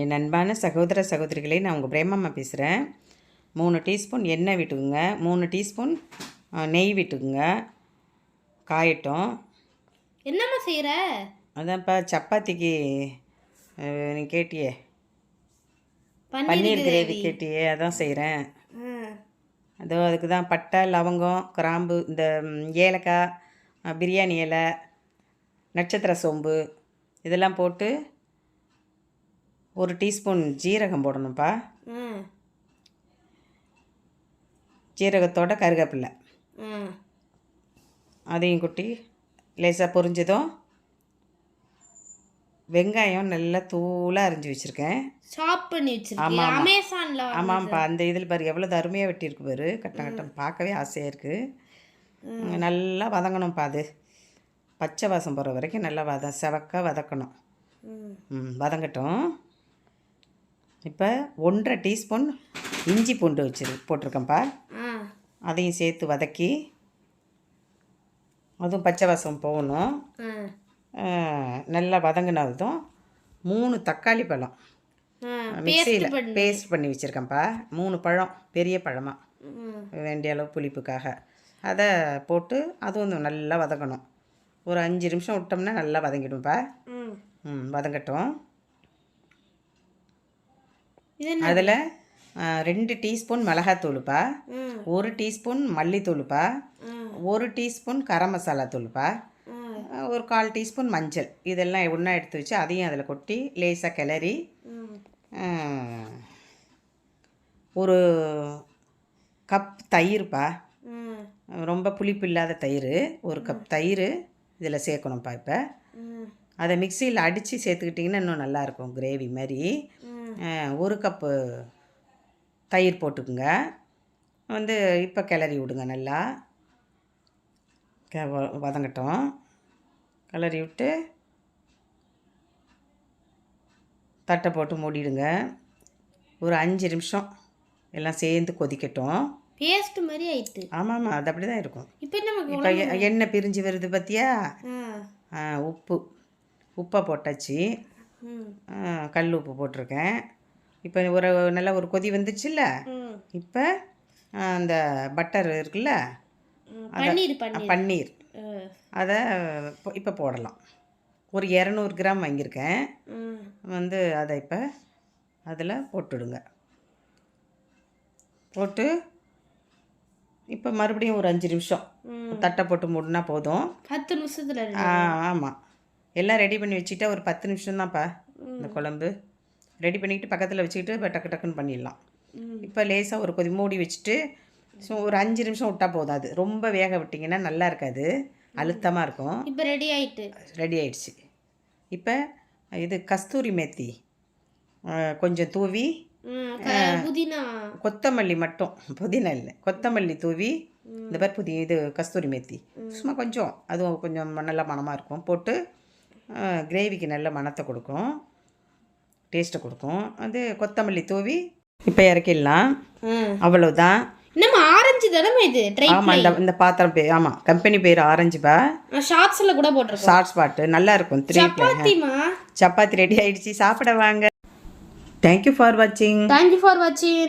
என் அன்பான சகோதர சகோதரிகளே நான் உங்கள் பிரேமம்மா பேசுகிறேன் மூணு டீஸ்பூன் எண்ணெய் விட்டுக்குங்க. மூணு டீஸ்பூன் நெய் விட்டுக்குங்க. காயட்டும். என்னம்மா செய்கிற அதான்ப்பா சப்பாத்திக்கு நீ கேட்டியே. பன்னீர் கிரேவி கேட்டியே அதான் செய்கிறேன் அதோ அதுக்கு தான் பட்டை லவங்கம் கிராம்பு இந்த ஏலக்காய் பிரியாணி இலை நட்சத்திர சோம்பு இதெல்லாம் போட்டு ஒரு டீஸ்பூன் ஜீரகம் போடணும்ப்பா. ஜீரகத்தோட கருவேப்பிலை ம். அதையும் குட்டி லேசாக பொரிஞ்சதும் வெங்காயம் நல்லா தூளாக அரிஞ்சு வச்சுருக்கேன். ஷாப் பண்ணி வச்சிருக்கேன் அமேசான்ல ஆமாம்ப்பா அந்த இதில் பாரு எவ்வளோ அருமையாக வெட்டியிருக்கு பாரு. கட்டம் கட்டம் பார்க்கவே ஆசையாக இருக்குது நல்லா வதங்கணும்ப்பா அது. பச்சை வாசம் போகிற வரைக்கும் நல்லா வத செவக்க வதக்கணும். ம் வதங்கட்டும். இப்போ ஒன்றரை டீஸ்பூன் இஞ்சி பூண்டு வச்சிரு போட்டிருக்கேன்ப்பா. அதையும் சேர்த்து வதக்கி அதுவும் பச்சை வாசம் போகணும். நல்லா வதங்கினதும் மூணு தக்காளி பழம். மிக்சியில் பேஸ்ட் பண்ணி வச்சுருக்கேன்ப்பா. மூணு பழம் பெரிய பழமாக வேண்டிய அளவு புளிப்புக்காக. அதை போட்டு அதுவும் நல்லா வதங்கணும் ஒரு அஞ்சு நிமிஷம் விட்டோம்னா நல்லா வதங்கிடும்ப்பா. ம் வதங்கட்டும். அதில் ரெண்டு டீஸ்பூன் மிளகாத்தூளுப்பா ஒரு டீஸ்பூன் மல்லித்தூளுப்பா ஒரு டீஸ்பூன் கரம் மசாலா தூளுப்பா ஒரு கால் டீஸ்பூன் மஞ்சள். இதெல்லாம் ஒன்றா எடுத்து வச்சு அதையும் அதில் கொட்டி லேசாக கிளறி ஒரு கப் தயிர்ப்பா. ரொம்ப புளிப்பு இல்லாத தயிர் ஒரு கப் தயிர் இதில் சேர்க்கணும்ப்பா இப்போ. அதை மிக்சியில் அடித்து சேர்த்துக்கிட்டிங்கன்னா இன்னும் நல்லாயிருக்கும் கிரேவி மாதிரி ஒரு கப்பு தயிர் போட்டுக்குங்க. வந்து இப்போ கிளறி விடுங்க நல்லா. வதங்கட்டும். கிளறி விட்டு தட்டை போட்டு மூடிடுங்க. ஒரு அஞ்சு நிமிஷம் எல்லாம் சேர்ந்து கொதிக்கட்டும். பேஸ்ட் மாதிரி ஆயிட்டு. ஆமாம் ஆமாம் அது அப்படி தான் இருக்கும். இப்போ நமக்கு இப்போ எ- எண்ணெய் பிரிஞ்சு வருது பார்த்தியா உப்பு. உப்பை போட்டாச்சு. கல் உப்பு போட்டிருக்கேன். இப்போ ஒரு நல்ல ஒரு கொதி வந்துச்சுல்ல? இப்போ அந்த பட்டர் இருக்குல்ல. பன்னீர் அதை இப்போ போடலாம். ஒரு இரநூறு கிராம் வாங்கியிருக்கேன். வந்து அதை இப்போ அதில் போட்டுடுங்க. போட்டு இப்போ மறுபடியும் ஒரு அஞ்சு நிமிஷம். தட்டை போட்டு மூடினா போதும். பத்து நிமிஷத்துல ஆமாம் எல்லாம் ரெடி பண்ணி வச்சுட்டா ஒரு பத்து நிமிஷம் தான்ப்பா இந்த குழம்பு. ரெடி பண்ணிக்கிட்டு பக்கத்தில் வச்சுக்கிட்டு இப்போ டக்கு டக்குன்னு பண்ணிடலாம். இப்போ லேசாக ஒரு கொதி மூடி வச்சுட்டு ஸோ ஒரு அஞ்சு நிமிஷம் விட்டால் போதும் அது. ரொம்ப வேக விட்டிங்கன்னா நல்லா இருக்காது. அழுத்தமாக இருக்கும். இப்போ ரெடி ஆயிட்டு. ரெடி ஆயிடுச்சு. இப்போ இது கஸ்தூரி மேத்தி. கொஞ்சம் தூவி புதினா. கொத்தமல்லி மட்டும். புதினா இல்லை. கொத்தமல்லி தூவி இந்த மாதிரி புதிய இது கஸ்தூரி மேத்தி. சும்மா கொஞ்சம். அதுவும் கொஞ்சம் நல்ல மணமாக இருக்கும். போட்டு கிரேவிக்கு நல்ல மணத்தை கொடுக்கும். டேஸ்ட்டை கொடுக்கும். அது கொத்தமல்லி தூவி இப்போ இறக்கிடலாம். அவ்வளவுதான். நம்ம ஆரஞ்சு தானே இது? ஆமாம் இந்த இந்த பாத்திரம் பேர் ஆமாம் கம்பெனி பேர் ஆரஞ்சுப்பா ஷார்ட்ஸ்ல கூட போட்டிருக்கோம். ஷார்ட் ஸ்பாட்டு நல்லா இருக்கும் சப்பாத்திமா சப்பாத்தி ரெடி ஆயிடுச்சு சாப்பிட வாங்க. தேங்க்யூ ஃபார் வாட்சிங் தேங்க்யூ ஃபார் வாட்சிங்